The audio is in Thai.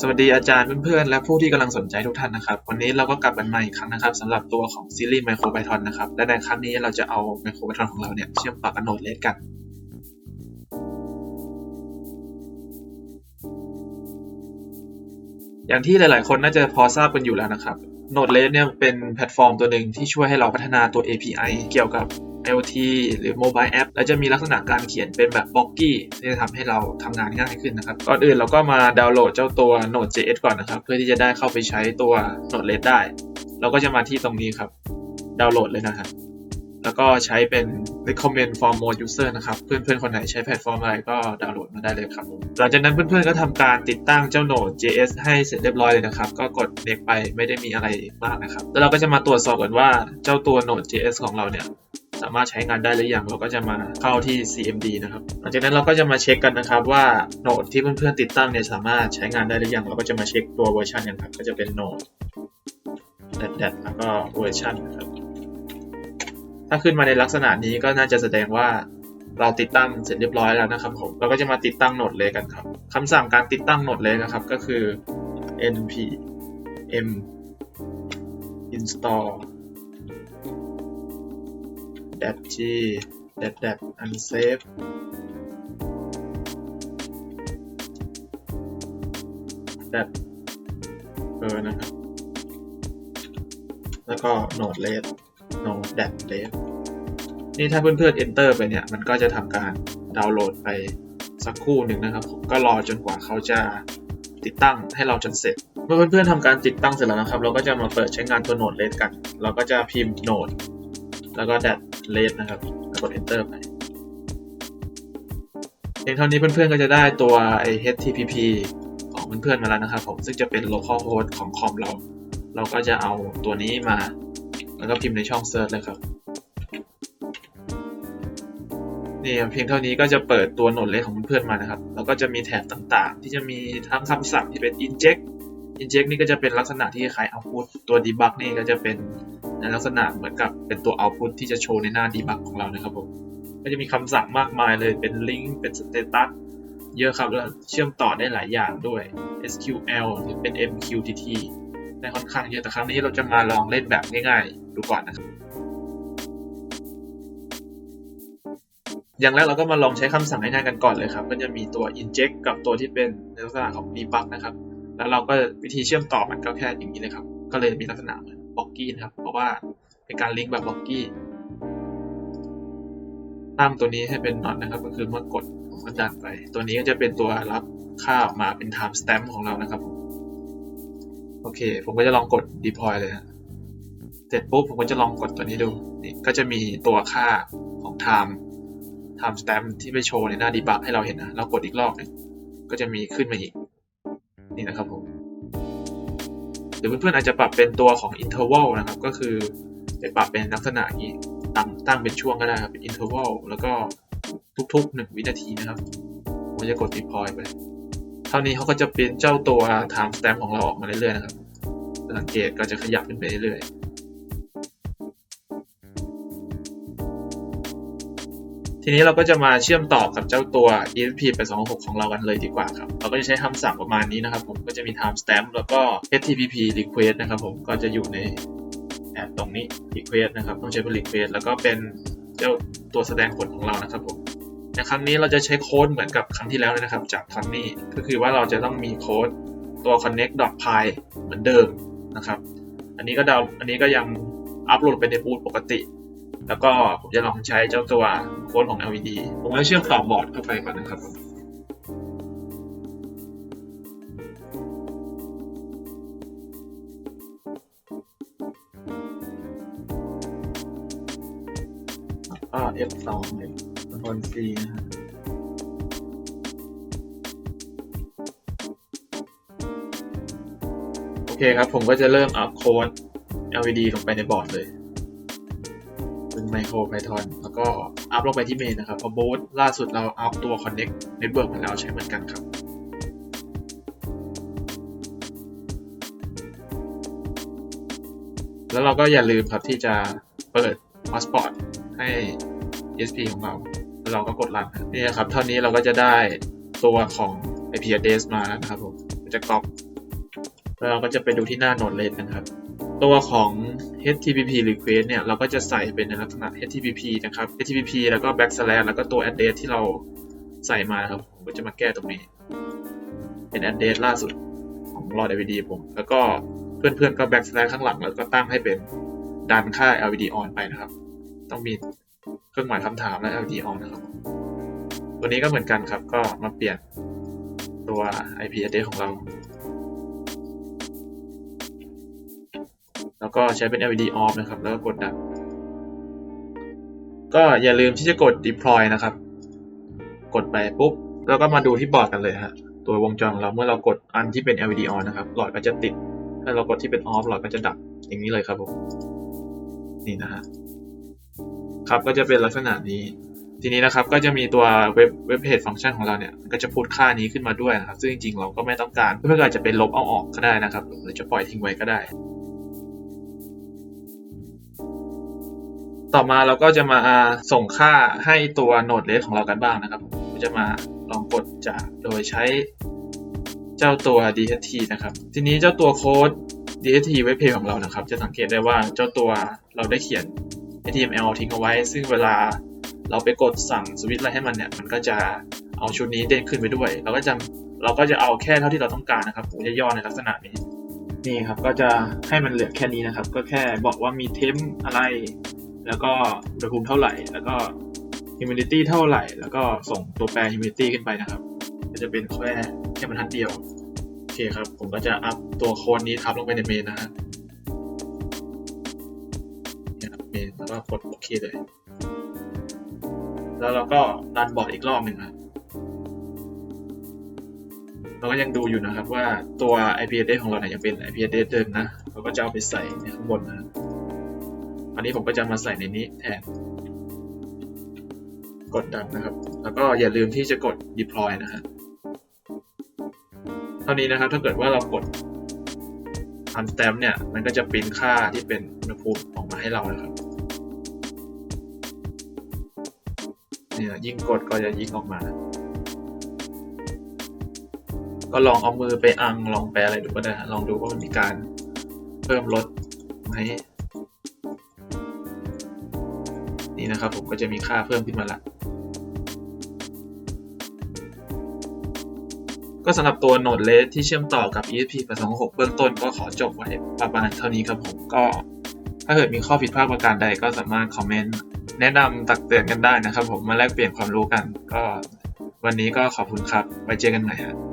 สวัสดีอาจารย์เพื่อนๆและผู้ที่กำลังสนใจทุกท่านนะครับ วันนี้เราก็กลับมาอีกครั้งนะครับสำหรับตัวของซีรีส์ Micro Python นะครับ และในครั้งนี้เราจะเอา Micro Python ของเราเนี่ยเชื่อมต่อกับ Node.js กัน อย่างที่หลายๆ คนน่าจะพอทราบกันอยู่แล้วนะครับ Node.js เนี่ยเป็นแพลตฟอร์มตัวหนึ่งที่ช่วยให้เราพัฒนาตัว API เกี่ยวกับ IoT หรือ Mobile App และจะมีลักษณะการเขียนเป็นแบบ b ล็อกกี้ที่จะทำให้เราทำงานง่ายขึ้นนะครับ ก่อนอื่นเราก็มาดาวน์โหลดเจ้าตัว Node.js ก่อนนะครับ เพื่อที่จะได้เข้าไปใช้ตัว Node.js ได้ เราก็จะมาที่ตรงนี้ครับ ดาวน์โหลดเลยนะครับแล้วก็ใช้เป็น recommend for more user นะครับ เพื่อนๆ คนไหนใช้แพลตฟอร์มอะไรก็ดาวน์โหลดมาได้เลยครับ หลังจากนั้นเพื่อนๆ ก็ทำการติดตั้งเจ้า Node.js ให้เสร็จเรียบร้อยเลยนะครับ ก็กด next ไปไม่ได้มีอะไรมากนะครับ แล้วเราก็จะมาตรวจสอบกันว่าเจ้าตัว Node.js ของเราเนี่ย สามารถใช้งานได้หรือยังเราก็จะมาเข้าที่ CMD นะครับหลังจากนั้นเราก็จะมาเช็คกันนะครับว่าโนดที่เพื่อนๆติดตั้งเนี่ยสามารถใช้งานได้หรือยังเราก็จะมาเช็คตัวเวอร์ชันกันครับก็จะเป็นโนดแดดแดดแล้วก็เวอร์ชันครับถ้าขึ้นมาในลักษณะนี้ก็น่าจะแสดงว่าเราติดตั้งเสร็จเรียบร้อยแล้วนะครับผมเราก็จะมาติดตั้งโนดเลยกันครับคำสั่งการติดตั้งโนดเลยนะครับก็คือ npm install dat g dat dat unsafe ดัดเออนะครับ แล้วก็ node red node dat red นี่ถ้าเพื่อนๆ enter ไปเนี่ย มันก็จะทำการดาวน์โหลดไปสักครู่หนึ่งนะครับผมก็รอจนกว่าเขาจะติดตั้งให้เราจนเสร็จ เมื่อเพื่อนๆทำการติดตั้งเสร็จแล้วนะครับ เราก็จะมาเปิดใช้งานตัว node red กัน เราก็จะพิมพ์ node แล้วก็ dat red นะครับกด enter ไปเพียงเท่านี้เพื่อนๆก็จะได้ตัวไอ้ HTTP ของเพื่อนๆมาแล้วนะครับ ผมซึ่งจะเป็น local host ของคอมเรา เราก็จะเอาตัวนี้มา แล้วก็พิมพ์ในช่อง search เลยครับนี่เพียงเท่านี้ก็จะเปิดตัวโหนดเลขของเพื่อนๆมานะครับ แล้วก็จะมีแถบต่างๆ ที่จะมีทั้งคำสั่งที่เป็น inject inject นี่ก็จะเป็นลักษณะที่คล้าย output ตัว debug นี่ก็จะเป็น ในลักษณะเหมือนกับเป็นตัว output ที่จะโชว์ในหน้า debug ของเรานะครับผมก็จะมีคำสั่งมากมายเลยเป็น link เป็น status เยอะครับแล้วเชื่อมต่อได้หลายอย่างด้วย SQL หรือเป็น MQTT ได้ค่อนข้างเยอะแต่ครั้งนี้เราจะมาลองเล่นแบบง่ายๆ ดูก่อนนะครับ อย่างแรกเราก็มาลองใช้คำสั่งง่ายๆกันก่อนเลยครับ ก็จะมีตัว inject กับตัวที่เป็นในลักษณะของ debug นะครับ แล้วเราก็วิธีเชื่อมต่อมันก็แค่อย่างนี้เลยครับ ก็เลยมีลักษณะเหมือน b ล็อกกี้นะครับ เพราะว่าเป็นการลิงก์แบบ b ล็อกกี้ตั้งตัวนี้ให้เป็น not นะครับ ก็คือเมื่อกดผมก็ดันไป ตัวนี้ก็จะเป็นตัวรับค่าออกมาเป็น time stamp ของเรานะครับ โอเค ผมก็จะลองกด deploy เลยนะเสร็จปุ๊บผมก็จะลองกดตัวนี้ดูนี่ก็จะมีตัวค่าของ time time stamp ที่ไปโชว์ในหน้า debug ให้เราเห็นนะเรากดอีกรอบหนึงก็จะมีขึ้นมาอีก นี่นะครับผม หรือเพื่อนๆอาจจะปรับเป็นตัวของ interval นะครับ ก็คือไปปรับเป็นลักษณะอย่างนี้ตั้งตั้งเป็นช่วงก็ได้ครับเป็น interval แล้วก็ทุกๆ 1 วินาทีนะครับผมจะกด deploy ไป เท่านี้เขาก็จะเป็นเจ้าตัว time stamp ของเราออกมาเรื่อยๆนะครับสังเกตก็จะขยับขึ้นไปเรื่อยๆ ทีนี้เราก็จะมาเชื่อมต่อกับเจ้าตัว ESP 826ของเรากันเลยดีกว่าครับ เราก็จะใช้คำสั่งประมาณนี้นะครับ ผมก็จะมี time stamp แล้วก็ HTTP request นะครับผมก็จะอยู่ในแอบตรงนี้ request นะครับ ต้องใช้เป็น request แล้วก็เป็นเจ้าตัวแสดงผลของเรานะครับผมในครั้งนี้เราจะใช้โค้ดเหมือนกับครั้งที่แล้วเลยนะครับจากทอนนี่ก็คือว่าเราจะต้องมีโค้ดตัว connect.py เหมือนเดิมนะครับ อันนี้ก็ดาวอันนี้ก็ยังอัปโหลดไปในบูตปกติ แล้วก็ผมจะลองใช้เจ้าตัวโค้ดของ LED ผมจะเชื่อมต่อบอร์ดเข้าไปก่อนนะครับก็ F2 เลยคอน C นะฮะโอเคครับ ผมก็จะเริ่มอัพโค้ด LED ลงไปในบอร์ดเลย เป็นไมโคร Python แล้วก็อัพลงไปที่เมนนะครับพอบูตล่าสุดเราอัพตัว Connect Network มาแล้วใช้เหมือนกันครับแล้วเราก็อย่าลืมครับที่จะเปิด Hotspot ให้ ESP ของเราแล้วเราก็กดรันครับนี่นะครับเท่านี้เราก็จะได้ตัวของ IP address มาแล้วนะครับผมจะก๊อปแล้วเราก็จะไปดูที่หน้า Node-RED นะครับ ตัวของ HTTP request เนี่ย เราก็จะใส่เป็นในลักษณะ HTTP นะครับ HTTP แล้วก็ backslash แล้วก็ตัว address ที่เราใส่มานะครับ ผมก็จะมาแก้ตรงนี้ เป็น address ล่าสุดของ l o d LVD ผม แล้วก็เพื่อนๆก็ backslash ข้างหลัง แล้วก็ตั้งให้เป็นดันค่า LVD on ไปนะครับ ต้องมีเครื่องหมายคำถามและ LVD on นะครับ ตัวนี้ก็เหมือนกันครับ ก็มาเปลี่ยนตัว IP address ของเรา แล้วก็ใช้เป็น LED off นะครับ แล้วก็กดดัน ก็อย่าลืมที่จะกด deploy นะครับ กดไปปุ๊บ แล้วก็มาดูที่บอร์ดกันเลยฮะ ตัววงจรของเราเมื่อเรากดอันที่เป็น LED on นะครับ หลอดก็จะติด ถ้าเรากดที่เป็น off หลอดก็จะดับ อย่างนี้เลยครับผม นี่นะฮะ ครับ ก็จะเป็นลักษณะนี้ ทีนี้นะครับ ก็จะมีตัวเว็บเว็บเพจฟังก์ชันของเราเนี่ย ก็จะพูดค่านี้ขึ้นมาด้วยนะครับ ซึ่งจริงๆ เราก็ไม่ต้องการ เพื่อนๆอาจจะเป็นลบเอาออกก็ได้นะครับ หรือจะปล่อยทิ้งไว้ก็ได้ ต่อมาเราก็จะมาส่งค่าให้ตัว Node-RED ของเรากันบ้างนะครับผมจะมาลองกดจากโดยใช้เจ้าตัว DHT นะครับ ทีนี้เจ้าตัวโค้ด DHT เว็บเพจของเรานะครับ จะสังเกตได้ว่าเจ้าตัวเราได้เขียน HTML ทิ้งเอาไว้ ซึ่งเวลาเราไปกดสั่งสวิตช์อะไรให้มันเนี่ย มันก็จะเอาชุดนี้เด้งขึ้นไปด้วย เราก็จะเราก็จะเอาแค่เท่าที่เราต้องการนะครับผมจะย่อในลักษณะนี้นี่ครับก็จะให้มันเหลือแค่นี้นะครับ ก็แค่บอกว่ามีเทมอะไร แล้วก็อุณหภูมิเท่าไหร่ แล้วก็ humidity เท่าไหร่ แล้วก็ส่งตัวแปร humidity ขึ้นไปนะครับก็จะเป็นแค่แค่บรรทัดเดียว โอเคครับ ผมก็จะอัพตัวโค้ดนี้ทับลงไปในเมนนะฮะเนี่ยครับเมนแล้วก็กดโอเคเลย แล้วเราก็รันบอร์ดอีกรอบหนึ่งครับเราก็ยังดูอยู่นะครับว่าตัว IP address ของเราเนี่ยยังเป็น IP address เดิมนะ เราก็จะเอาไปใส่ในข้างบนนะอั นนี้ผมก็จะมาใส่ในนี้แทน กดดันนะครับ แล้วก็อย่าลืมที่จะกด deploy นะฮะเท่านี้นะครับถ้าเกิดว่าเรากด unstamp เนี่ย มันก็จะปริ้นค่าที่เป็นอุณหภูมิออกมาให้เรานะครับ เนี่ยยิ่งกดก็จะยิ่งออกมา ก็ลองเอามือไปอังลองแปลอะไรดูก็ได้ ลองดูว่ามันมีการเพิ่มลดไหม นี่นะครับ ผมก็จะมีค่าเพิ่มขึ้นมาละก็สำหรับตัว Node-RED ที่เชื่อมต่อกับ ESP 826เบื้องต้นก็ขอจบไว้ประมาณเท่านี้ครับผมก็ ถ้าเกิดมีข้อผิดพลาดประการใดก็สามารถคอมเมนต์แนะนำตักเตือนกันได้นะครับ ผมมาแลกเปลี่ยนความรู้กัน ก็ วันนี้ก็ขอบคุณครับ ไว้เจอกันใหม่ครับ